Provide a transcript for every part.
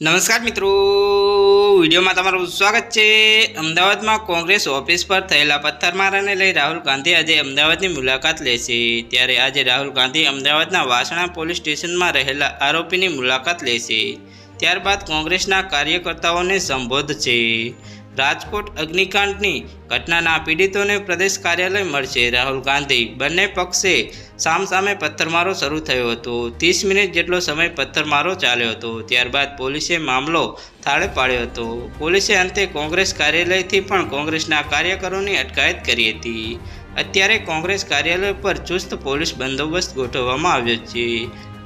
નમસ્કાર મિત્રો. વિડીયોમાં તમારું સ્વાગત છે. અમદાવાદમાં કોંગ્રેસ ઓફિસ પર થયેલા પથ્થરમારાને લઈ રાહુલ ગાંધી આજે અમદાવાદની મુલાકાત લેશે. ત્યારે આજે રાહુલ ગાંધી અમદાવાદના વાસણા પોલીસ સ્ટેશનમાં રહેલા આરોપીની મુલાકાત લેશે. ત્યારબાદ કોંગ્રેસના કાર્યકર્તાઓને સંબોધશે. રાજકોટ અગ્નિકાંડની ઘટનાના પીડિતોને પ્રદેશ કાર્યાલય મળશે. રાહુલ ગાંધી બંને પક્ષે સામસામે પથ્થરમારો શરૂ થયો હતો. ત્રીસ મિનિટ જેટલો સમય પથ્થરમારો ચાલ્યો હતો. ત્યારબાદ પોલીસે મામલો થાળે પાડ્યો હતો. પોલીસે અંતે કોંગ્રેસ કાર્યાલયથી પણ કોંગ્રેસના કાર્યકરોની અટકાયત કરી હતી. અત્યારે કોંગ્રેસ કાર્યાલય પર ચુસ્ત પોલીસ બંદોબસ્ત ગોઠવવામાં આવ્યો છે.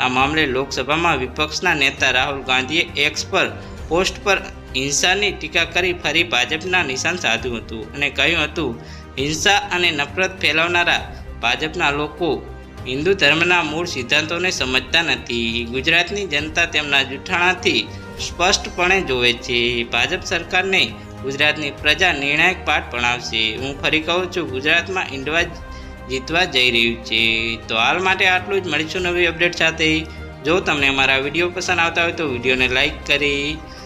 આ મામલે લોકસભામાં વિપક્ષના નેતા રાહુલ ગાંધીએ એક્સ પર પોસ્ટ પર હિંસાની ટીકા કરી ફરી ભાજપના નિશાન સાધ્યું હતું અને કહ્યું હતું, હિંસા અને નફરત ફેલાવનારા ભાજપના લોકો હિન્દુ ધર્મના મૂળ સિદ્ધાંતોને સમજતા નથી. ગુજરાતની જનતા તેમના જૂઠાણાથી સ્પષ્ટપણે જોવે છે. ભાજપ સરકારને ગુજરાતની પ્રજા નિર્ણાયક પાઠ ભણાવશે. હું ફરી કહું છું, ગુજરાતમાં ઇન્ડવા જીતવા જઈ રહ્યું છે. તો હાલ માટે આટલું જ. મળીશું નવી અપડેટ સાથે. જો તમને અમારા વીડિયો પસંદ આવતા હોય તો વિડીયોને લાઇક કરી